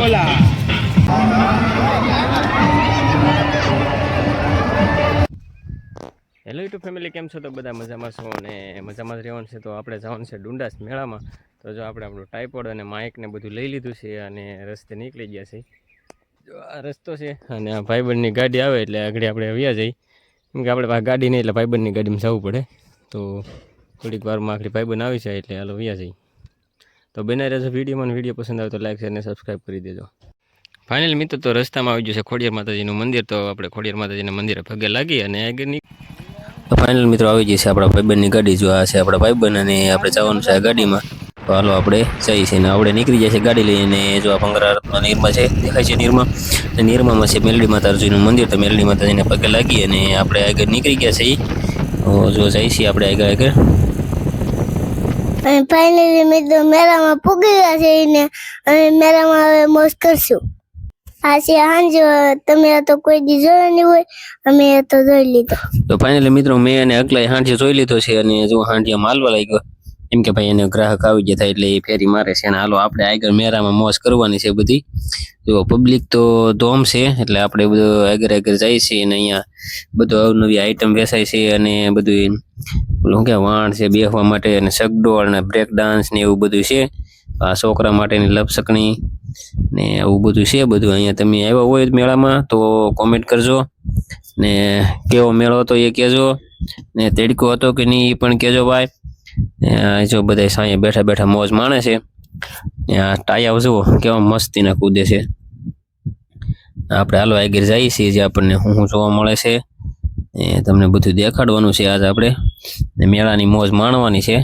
Hola. Hello YouTube family કેમ છો? તો બધા મજામાં છો અને મજામાં જ રહેવાનું છે. તો આપણે જવાનું છે ડુંડાસ મેળામાં. તો જો આપણે આપણું ટાઈપોડ અને માઇક ને બધું લઈ લીધું છે અને રસ્તે નીકળી ગયા છે. જો આ રસ્તો છે અને આ ભાઈબંધની ગાડી આવે એટલે આગળ આપણે વ્યા જઈ. કેમ કે આપણે ગાડી નહીં એટલે ભાઈબંધની ગાડીમાં જવું પડે. તો થોડીક વારમાં આખરી ભાઈબંધ આવી જાય એટલે હાલો વ્યા જઈ. તો બનાવી રહેજો વિડીયોમાં વીડિયો પસંદ આવે તો લાઈક શેર અને સબસ્ક્રાઈબ કરી દેજો. ફાઇનલ મિત્ર, તો રસ્તામાં આવી ગયું છે ખોડિયાર માતાજીનું મંદિર. તો આપણે ખોડિયાર માતાજીના મંદિરે પગે લાગી અને આગળની ફાઇનલ મિત્રો આવી જશે આપણા ભાઈબંધની ગાડી. જો આ છે આપણા ભાઈબંધ અને આપણે જવાનું છે ગાડીમાં. તો હાલો આપણે જઈએ છીએ આપણે નીકળી છે ગાડી લઈને. જો આ ભંગરામાં નિરમા છે, દેખાય છે નિરમા. અને નિરમામાં છે મેલડી માતાજીનું મંદિર. તો મેલડી માતાજીને પગે લાગી અને આપણે આગળ નીકળી ગયા છે જો જઈએ છીએ આપણે આગળ આગળ. ફાઇનલી મિત્રો મેળામાં પૂગી ગયા છે અને મેળામાં હવે મોજ કરશું. આ છે હાંજો, તમે તો કોઈ દી જોયો નહીં હોય, અમે તો જોઈ લીધો. તો ફાઇનલી મિત્રો મેં અને અગલાય હાંઠિયો જોઈ લીધો છે અને જો હાંઠિયા માલવા લાગ્યો. એમ કે ભાઈ એને ગ્રાહક આવી ગયા થાય એટલે એ ફેરી મારે છે અને હાલો આપણે આગળ મેરામાં મોજ કરવાની છે બધી. જો પબ્લિક તો ધોમ છે એટલે આપણે બધું આગળ આગળ જાય છે અને અહીંયા બધું અવનવી આઈટમ વેચાય છે અને બધું શું કે વાણ છે બેસવા માટે અને સગડોળ અને બ્રેક ડાન્સ ને એવું બધું છે. આ છોકરા માટેની લપસકણી ને આવું બધું છે બધું અહીંયા. તમે આવ્યા હોય મેળામાં, તો કોમેન્ટ કરજો. ને કેવો મેળો હતો એ કહેજો. ને તેડકો હતો કે નહીં એ પણ કહેજો ભાઈ. જો બધા અહીંયા બેઠા બેઠા મોજ માણે છે. ને આ ટાયા જુઓ, કેવા મસ્તીના કૂદે છે. આપણે હાલો આગળ જઈએ છીએ જે આપણને શું શું જોવા મળે છે. એ તમને બધું દેખાડવાનું છે આજ આપણે. મેળાની મોજ માણવાની છે.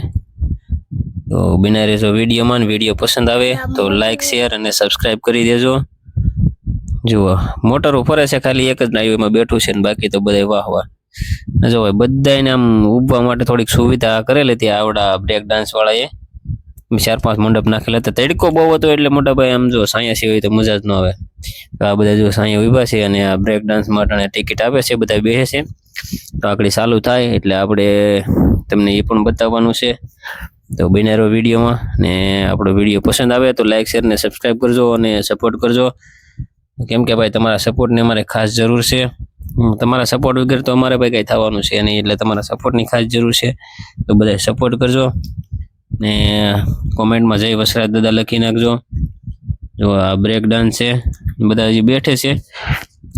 તો બિના રહેજો વિડીયોમાં વીડિયો પસંદ આવે તો લાઇક શેર અને સબસ્ક્રાઇબ કરી દેજો. જુઓ મોટરો ફરે છે ખાલી એક જ હાઈવેમાં બેઠું છે ને બાકી તો બધા વાહ વાહ. જો ભાઈ બધાને આમ ઊભવા માટે થોડીક સુવિધા કરેલી હતી આવડા બ્રેક ડાન્સ વાળાએ. ચાર પાંચ મંડપ નાખેલા હતા. તડકો બહુ હતો એટલે મોટા ભાઈ આમ જો સાયાસી હોય તો મજા જ ન આવે. તો આ બધા જો સાયા ઊભા છે અને આ બ્રેક ડાન્સ માટે ટિકિટ આપે છે બધા બેસે છે. તો આકડી ચાલુ થાય એટલે આપણે તમને એ પણ બતાવવાનું છે. તો બિનારો વિડીયોમાં ને આપણો વીડિયો પસંદ આવે તો લાઇક શેર ને સબસ્ક્રાઈબ કરજો અને સપોર્ટ કરજો. કેમ કે ભાઈ તમારા સપોર્ટની અમારે ખાસ જરૂર છે. તમારા સપોર્ટ વગર તો અમારે ભાઈ કંઈ થવાનું છે નહીં, એટલે તમારા સપોર્ટની ખાસ જરૂર છે. તો બધા સપોર્ટ કરજો ને કોમેન્ટમાં જય વસરાજ દાદા લખી નાખજો. જો આ બ્રેક ડાન્સ છે. બધા હજી બેઠે છે.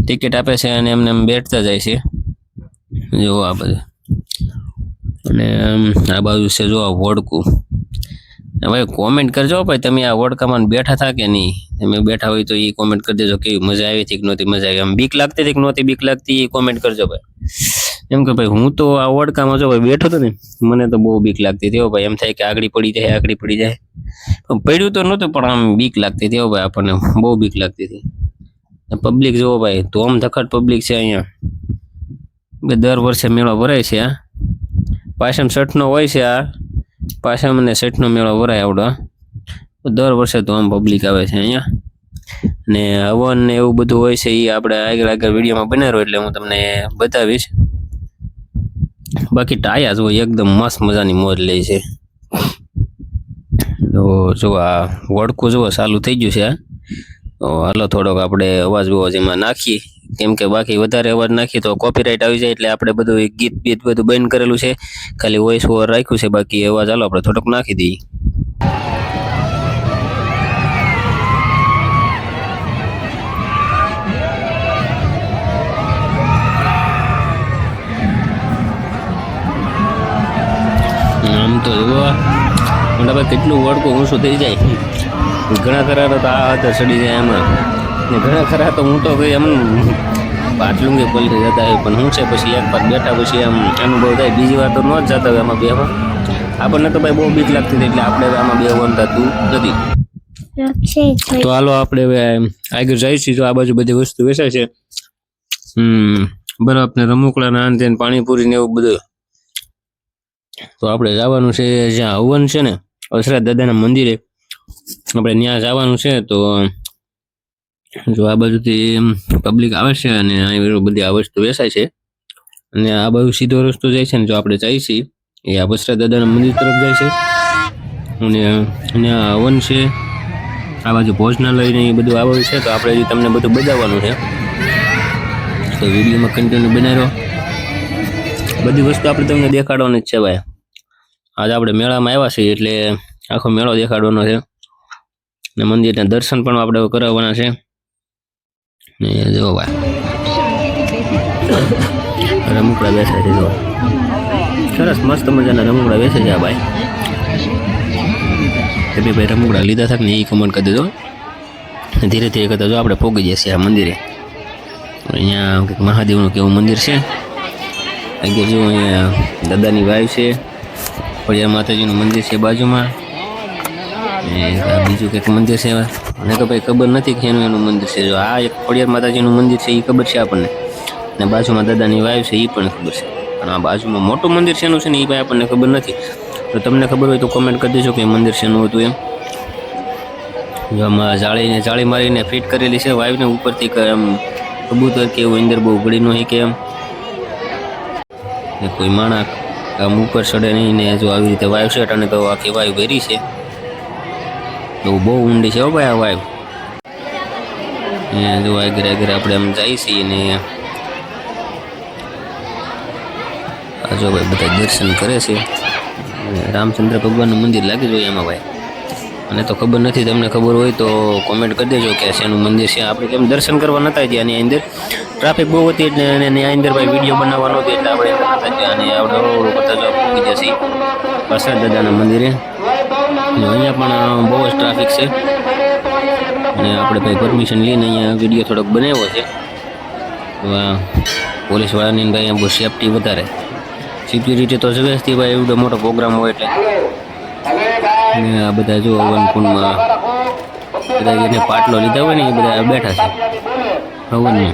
ટિકિટ આપે છે અને એમને એમ બેઠતા જાય છે. જો આ બધું. અને આ બાજુ છે જો આ વોડકું. ભાઈ કોમેન્ટ કરજો ભાઈ, તમે આ વડકામાં બેઠા થા કે નહીં? તમે બેઠા હોય તો એ કોમેન્ટ કરી દેજો કેવી મજા આવી હતી કે નહોતી, મજા આવી. આમ બીક લાગતી હતી કે નહોતી, બીક લાગતી એ કોમેન્ટ કરજો ભાઈ. એમ કે ભાઈ, હું તો આ વડકામાં જો ભાઈ બેઠો હતો ને, મને તો બહુ બીક લાગતી હતી ભાઈ. એમ થાય કે આગળ પડી જાય, આગળ પડી જાય. પડ્યું તો નહોતું, પણ આમ બીક લાગતી હતી ભાઈ આપણને. બહુ બીક લાગતી હતી. પબ્લિક જુઓ ભાઈ, ધોમ ધખડ પબ્લિક છે અહીંયા. દર વર્ષે મેળો ભરાય છે આ પાછમ છઠનો હોય છે આ. પાછમ અને છઠનો મેળો ભરાય આવડો દર વર્ષે તો આમ પબ્લિક આવે છે અહીંયા. ને હવન ને એવું બધું હોય છે એ આપણે આગળ આગળ વિડીયોમાં બનાવ્યો એટલે હું તમને બતાવીશ. બાકી ટાયા જુઓ એકદમ મસ્ત મજાની મોજ લે છે. તો જો આ વડકું જુઓ ચાલુ થઈ ગયું છે તો હાલો થોડોક આપણે અવાજ બવાજ એમાં નાખીએ. કેમ કે બાકી વધારે અવાજ નાખીએ તો કોપીરાઇટ આવી જાય એટલે આપણે બધું ગીત બીત બધું બંધ કરેલું છે. ખાલી વોઇસ ઓવર રાખ્યું છે, બાકી અવાજ હાલો આપણે થોડોક નાખી દઈએ. આમ તો જુઓ. મોટા ભાઈ કેટલું વડકું ઊંચું થઈ જાય. ઘણા ખરા તો આ સડી જાય એમાં. ને ઘણા ખરા તો હું તો ભાઈ એમ પાટલુંગી પલટી જતા હોય પણ હું છે પછી એક વાર બેઠા પછી એમ અનુભવ થાય બીજી વાર તો ન જ જતા હોય એમાં બેવા આપણને તો ભાઈ બહુ બીક લાગતી હતી એટલે આપણે આમાં બેવાનું થતું નથી. તો હાલો આપણે હવે આગળ જઈશું તો આ બાજુ બધી વસ્તુ વેચાય છે. હમ બરફ ને રમુકડા ના અંતે પાણીપુરી ને એવું બધું. તો આપણે જવાનું છે જ્યાં હવન છે ને અસરા દાદાના મંદિરે. આપણે ત્યાં જવાનું છે તો જો આ બાજુથી પબ્લિક આવે છે અને અહીં બધી આ વસ્તુ વેચાય છે. અને આ બાજુ સીધો રસ્તો જાય છે ને જો આપણે જઈએ છીએ, એ આ બસરા દાદાના મંદિર તરફ જાય છે. અને અહીંયા હવન છે, આ બાજુ ભોજનાલયને એ બધું આવ્યું છે, તો આપણે તમને બધું બતાવવાનું છે. તો વિડીયોમાં કન્ટિન્યુ બનાવ્યો. બધી વસ્તુ આપણે તમને દેખાડવાની જ છે ભાઈ. આજે આપણે મેળામાં આવ્યા છીએ એટલે આખો મેળો દેખાડવાનો છે. ને મંદિરના દર્શન પણ આપણે કરાવવાના છે. ને જો ભાઈ. રમકડા બેસે છે જો. સરસ મસ્ત મજાના રમકડા બેસે છે આ ભાઈ. તમે ભાઈ રમકડા લીધા થાય ને એ કમેન્ટ કરી દેજો. ધીરે ધીરે કરતા જો આપણે પોગી જઈએ આ મંદિરે. અહીંયા કંઈક મહાદેવનું કેવું મંદિર છે. અહીંયા જો અહીંયા દાદાની વાઈફ છે. ખોડિયાર માતાજીનું મંદિર છે બાજુમાં. ને બીજું કંઈક મંદિર છે મને તો ભાઈ ખબર નથી કે એનું એનું મંદિર છે. જો આ એક ખોડિયાર માતાજીનું મંદિર છે એ ખબર છે આપણને. ને બાજુમાં દાદાની વાવ છે એ પણ ખબર છે. પણ આ બાજુમાં મોટું મંદિર શેનું છે ને એ ભાઈ આપણને ખબર નથી. તો તમને ખબર હોય તો કોમેન્ટ કરી દેજો કે મંદિર શેનું હતું એમ. જો આમાં જાળીને, જાળી મારીને ફિટ કરેલી છે વાઈવને ઉપરથી આમ કબૂતર કે એવું અંદર બહુ ઉગડી નહીં કે એમ. કોઈ માણસ આમ ઉપર ચડે નહીં ને જો આવી રીતે વાયુ છે અને તો આખી વાયુ ભેરી છે. તો બહુ ઊંડી છે હો ભાઈ આ વાઈફ જો આગળ આગળ આપણે આમ જઈએ છીએ ને જો ભાઈ બધા દર્શન કરે છે. રામચંદ્ર ભગવાનનું મંદિર લાગી જોઈએ એમાં ભાઈ. અને તો ખબર નથી, તમને ખબર હોય તો કોમેન્ટ કરી દેજો કે શેનું મંદિર છે. આપણે કેમ દર્શન કરવા નતા ગયા અને અંદર? ટ્રાફિક બહુ હતી એટલે અને એની અંદર ભાઈ વીડિયો બનાવવાનો હતો એટલે આપણે એમ નતા ગયા. અને આપણે કરતા જો પૂકી જશે. પ્રસાદ દાદાના મંદિરે. અને અહીંયા પણ બહુ જ ટ્રાફિક છે. અને આપણે ભાઈ પરમિશન લઈને અહીંયા વીડિયો થોડોક બનાવ્યો છે. પોલીસવાળાની ભાઈ બહુ સેફટી વધારે. સિક્યુરિટી તો વ્યવસ્થિત ભાઈ એવડો મોટો પ્રોગ્રામ હોય એટલે. ને આ બધા જો હવનકુંડમાં બધા એને પાટલો લીધા હોય ને એ બધા બેઠા છે. હવનમાં.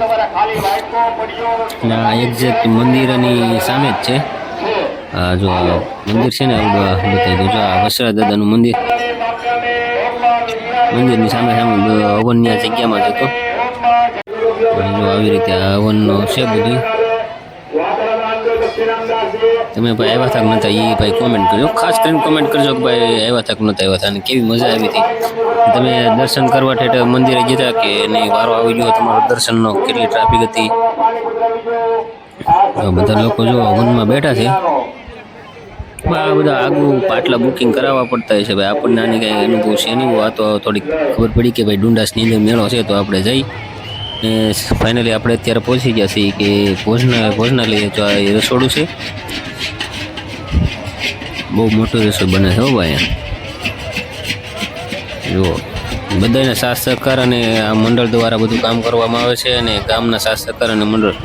અને આ એક્ઝેક્ટ મંદિરની સામે જ છે. જો મંદિર છે ને બતાવી દઉં. જો આ વસરા દાદાનું મંદિર. મંદિરની સામે સામે હવનની આ જગ્યામાં જ જો આવી રીતે આ હવનનો છે બધું તમે ભાઈ આવ્યા થાક નતા? એ ભાઈ કોમેન્ટ કરજો ખાસ કરીને કોમેન્ટ કરજો કે ભાઈ આવ્યા થાક નતા આવ્યા હતા કેવી મજા આવી હતી. તમે દર્શન કરવા ઠેઠ મંદિરે જતા કે નહીં? વારો આવી ગયો, તમારો દર્શનનો કેટલી ટ્રાફિક હતી? બધા લોકો જો હવનમાં બેઠા છે. આ બધા આગું પાટલા બુકિંગ કરાવવા પડતા હોય છે. ભાઈ, આપણને આની કાંઈ અનુભવ છે નહીં. આ તો થોડીક ખબર પડી કે ભાઈ ડુંડાસની અંદર મેળો છે, તો આપણે જઈ ને ફાઇનલી આપણે અત્યારે પહોંચી ગયા છીએ કે ભોજના ભોજનાલય તો આ રસોડું છે. બહુ મોટું રસોઈ બને છે હો ભાઈ. જુઓ બધાને સહકાર અને આ મંડળ દ્વારા બધું કામ કરવામાં આવે છે અને ગામના સહકાર અને મંડળ.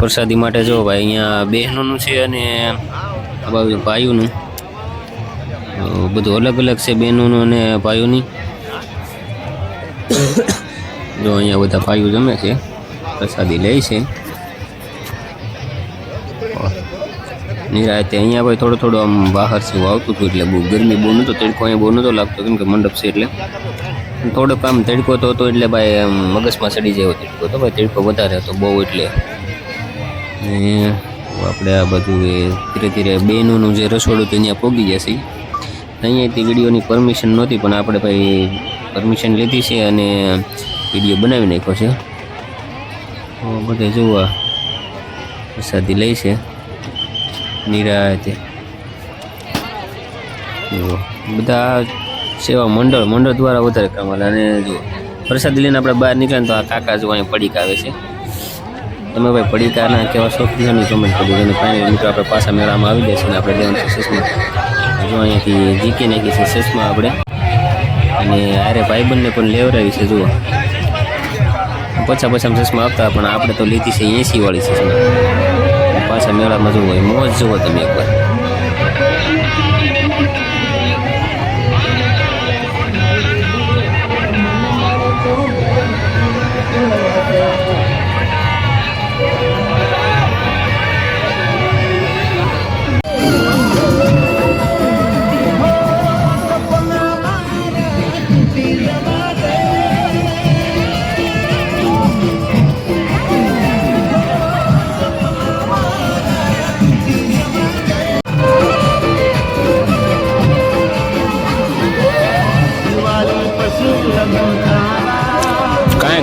પ્રસાદી માટે જો ભાઈ, અહીંયા બહેનોનું છે અને બાજુ ભાઈઓનું. બધું અલગ અલગ છે બહેનોનું અને પાયુંની જો અહીંયા બધા પાયું જમે છે, પ્રસાદી લે છે. નિરાતે અહીંયા ભાઈ થોડું થોડું આમ બહાર છે આવતું હતું એટલે બહુ ગરમી બહુ નહોતો તડકો, અહીંયા બહુ નહોતો લાગતો, કેમ કે મંડપ છે એટલે. થોડોક આમ તડકો તો હતો એટલે ભાઈ મગજમાં ચડી જાય તડકો તો ભાઈ તડકો વધારે હતો બહુ એટલે. આપણે આ બધું એ ધીરે ધીરે બહેનોનું જે રસોડું હતું અહીંયા પોગી જશે. અહીંયાથી વિડીયોની પરમિશન નહોતી, પણ આપણે ભાઈ પરમિશન લીધી છે અને વીડિયો બનાવી નાખ્યો છે. બધે જોવા પ્રસાદી લઈ છે. નિરાતે. બધા સેવા મંડળ મંડળ દ્વારા વધારે કામ અને જો પ્રસાદી લઈને આપણે બહાર નીકળે તો આ કાકા જો અહીંયા પડીક આવે છે. તમે ભાઈ પડીકાના કેવા શોખીન છો ને કમેન્ટ કરી અને ફાઇનલ મિત્રો આપણે પાછા મેળામાં આવી જશે ને આપણે લેવાનું છે જો અહીંયાથી જીકી નાખી છે ચશ્મા આપણે. અને અરે ભાઈબંધને પણ લેવડાવી છે, જુઓ. પછા પછા ચશ્મા આપતા પણ આપણે તો લીધી છે એસીવાળી વાળી પાછા મેળામાં હોય મોજ જુઓ તમે એકવાર.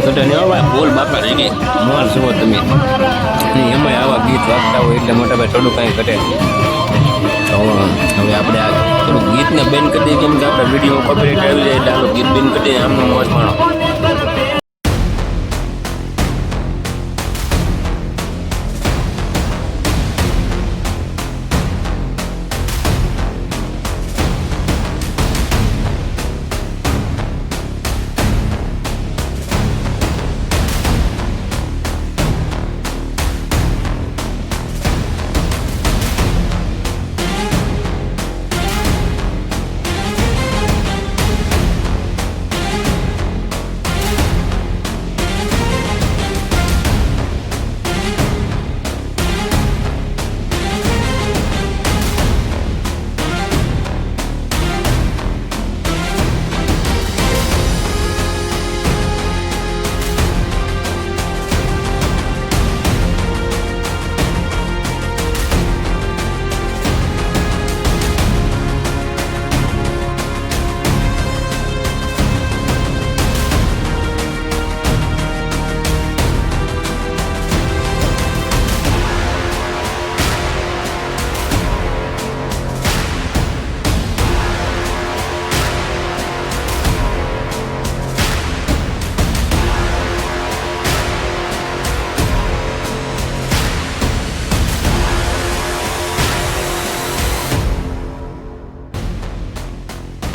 ઘટે નહીં હવે બોલ બાપા રહી ગઈ મોર જુઓ તમે. એમાં આવા ગીત વાગતા હોય એટલે મોટા ભાઈ થોડું કાંઈ ઘટે. હવે આપણે આ થોડું ગીતને બેન કરી દઈએ કેમ કે આપણે વીડિયો કોપીરાઇટ આવી જાય એટલે આપણે ગીત બેન કરી આમનો મોજ માણો.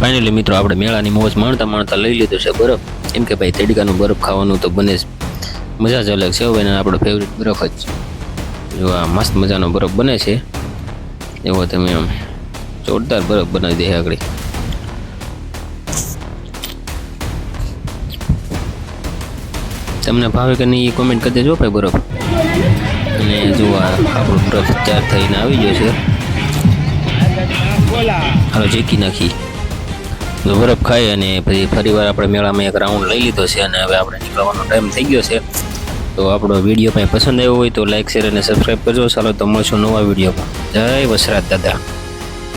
ફાઇનલી મિત્રો, આપણે મેળાની મોજ માણતા માણતા લઈ લીધું છે બરફ એમ કે ભાઈ, તેડકાનું બરફ ખાવાનું તો બને જ. મજા જ અલગ છે હવે આપણો ફેવરિટ બરફ જ. જો મસ્ત મજાનો બરફ બને છે. એવો તમે આમ જોરદાર બરફ બનાવી દે આગળ. તમને ભાવે કે નહીં એ કોમેન્ટ કરી દેજો ભાઈ બરફ. અને જો આ આપણો બરફ તૈયાર થઈને આવી ગયો છે. હાલો જેકી નાખી. બરફ ખાઈ અને પછી ફરીવાર આપણે મેળામાં એક રાઉન્ડ લઈ લીધો છે અને હવે આપણે નીકળવાનો ટાઈમ થઈ ગયો છે. તો આપણો વીડિયો કંઈ પસંદ આવ્યો હોય તો લાઇક શેર અને સબસ્ક્રાઈબ કરજો. ચાલો તો મળશું નવા વિડીયોમાં જય વસરાત દાદા.